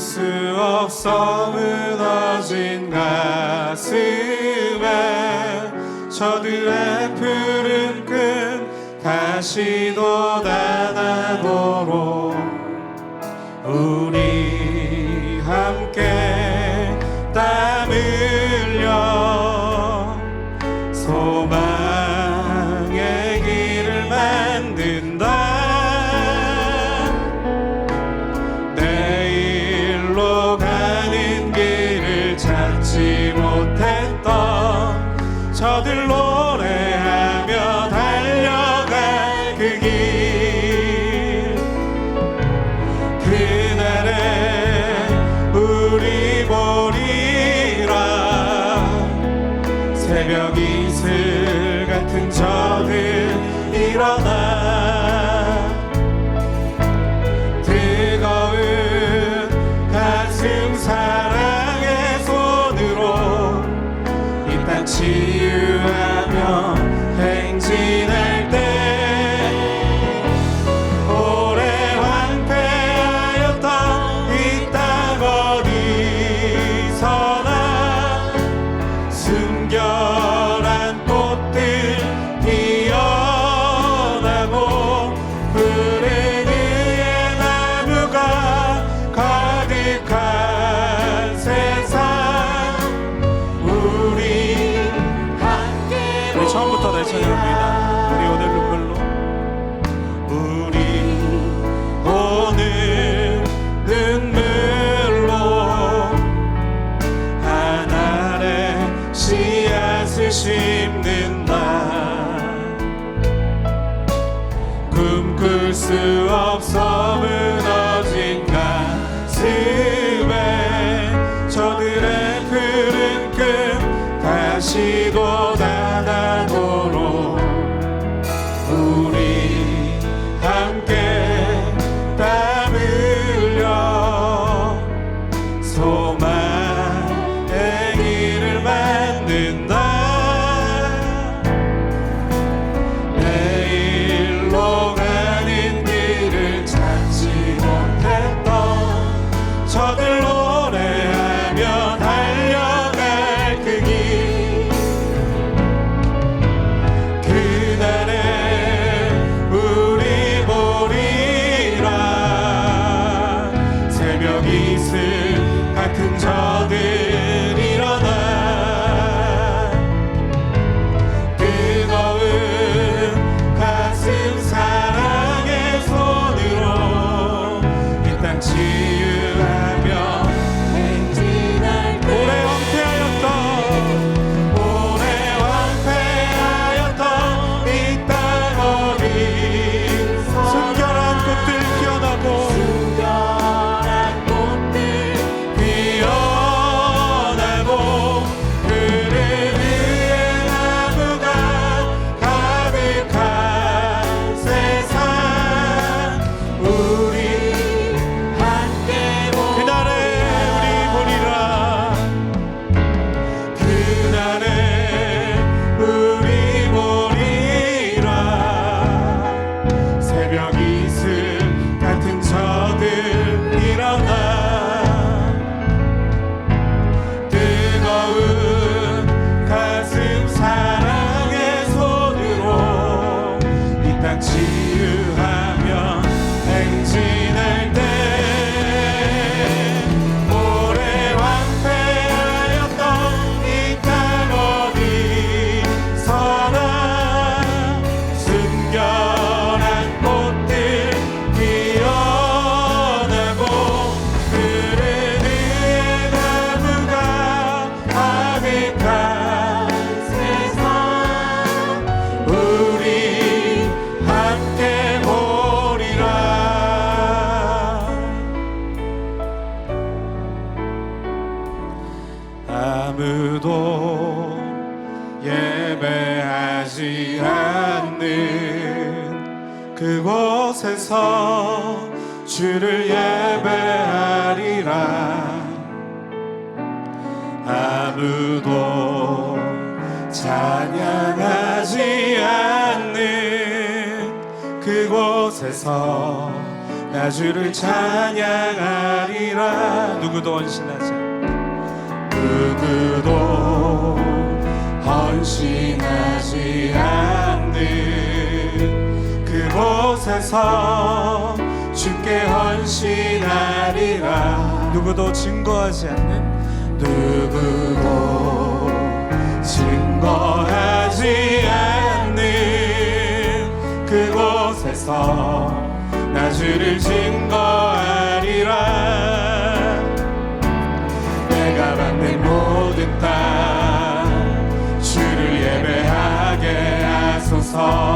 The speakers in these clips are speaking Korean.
수 없어 무너진 가슴에 저들의 푸른 끝 다시 누구도 찬양하지 않는 그곳에서 나 주를 찬양하리라. 누구도 헌신하지 누구도 헌신하지 않는 그곳에서 주께 헌신하리라. 누구도 증거하지 않는 누구도 증거하지 않는 그곳에서 나 주를 증거하리라. 내가 받는 모든 땅 주를 예배하게 하소서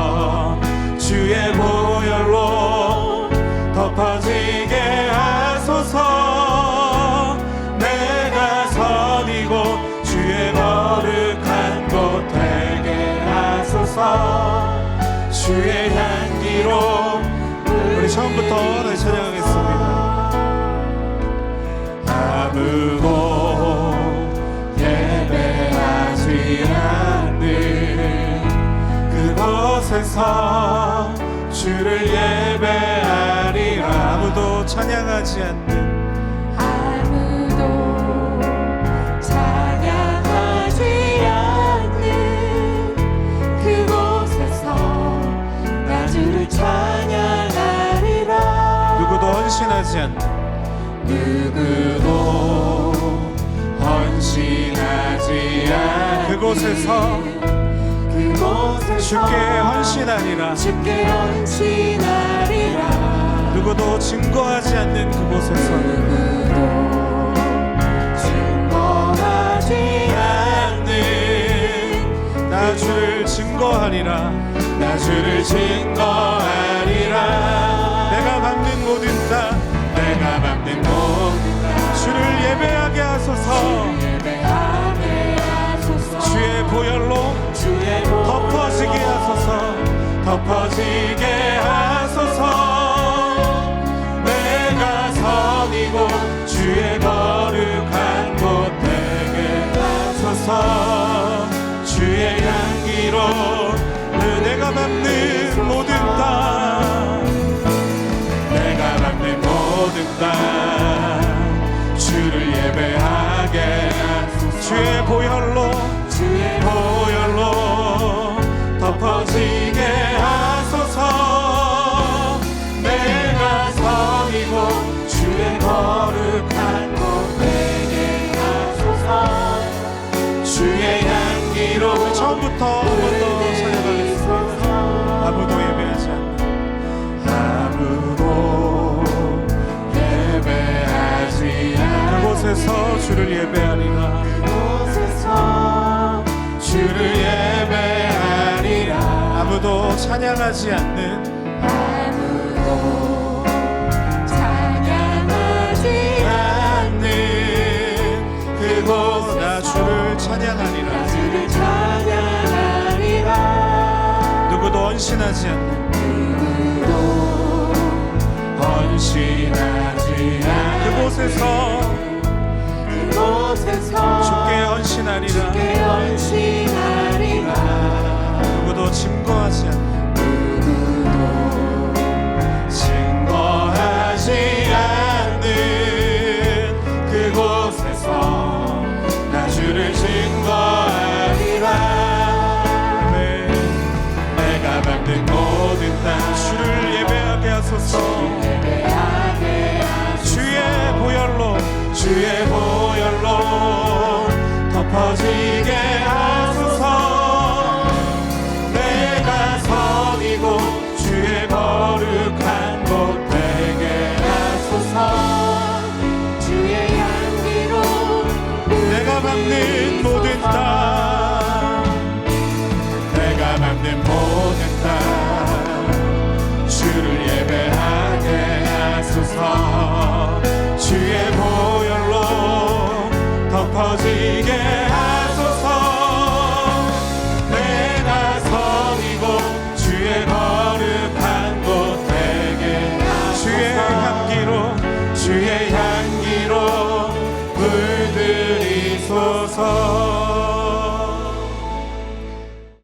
선이고 주의 거룩한 곳 되게 하소서. 주의 향기로 우리 처음부터 다시 찬양하겠습니다. 아무도 예배하지 않는 그곳에서 주를 예배하리라. 아무도 찬양하지 않는 하지 않는 누구도 헌신하지 않는 그곳에서 그곳에서 주께 헌신하리라. 주께 헌신하리라. 누구도 증거하지 않는 그곳에서 누구도 증거하지 않는 나 주를 증거하리라. 나 주를 증거하리라. 내가 밟는 모든 땅 내가 모든 땅 주를 예배하게 하소서. 주의 보혈로 덮어지게 하소서. 덮어지게 하소서. 내가 선이고 주의 거룩한 곳 되게 하소서. 주의 향기로 내가 밟는 땅 주를 예배하게 주의 보혈로 주의 보혈로 덮어지게 하소서. 내가 선이고 주의 거룩한 곳 되게 하소서. 주의 향기로 처음부터 그곳에서 주를 예배하리라. 곳에서 주를 예배하리라. 아무도 찬양하지 않는 아무도 찬양하지 않는 그곳 나 주를 찬양하리라. 주를 찬양하리라. 누구도 헌신하지 않는 누구도 헌신하지 않는 그곳에서 그 곳에서 주께 헌신하리라. 주께 헌신하리라. 누구도 증거하지 않는 누구도 증거하지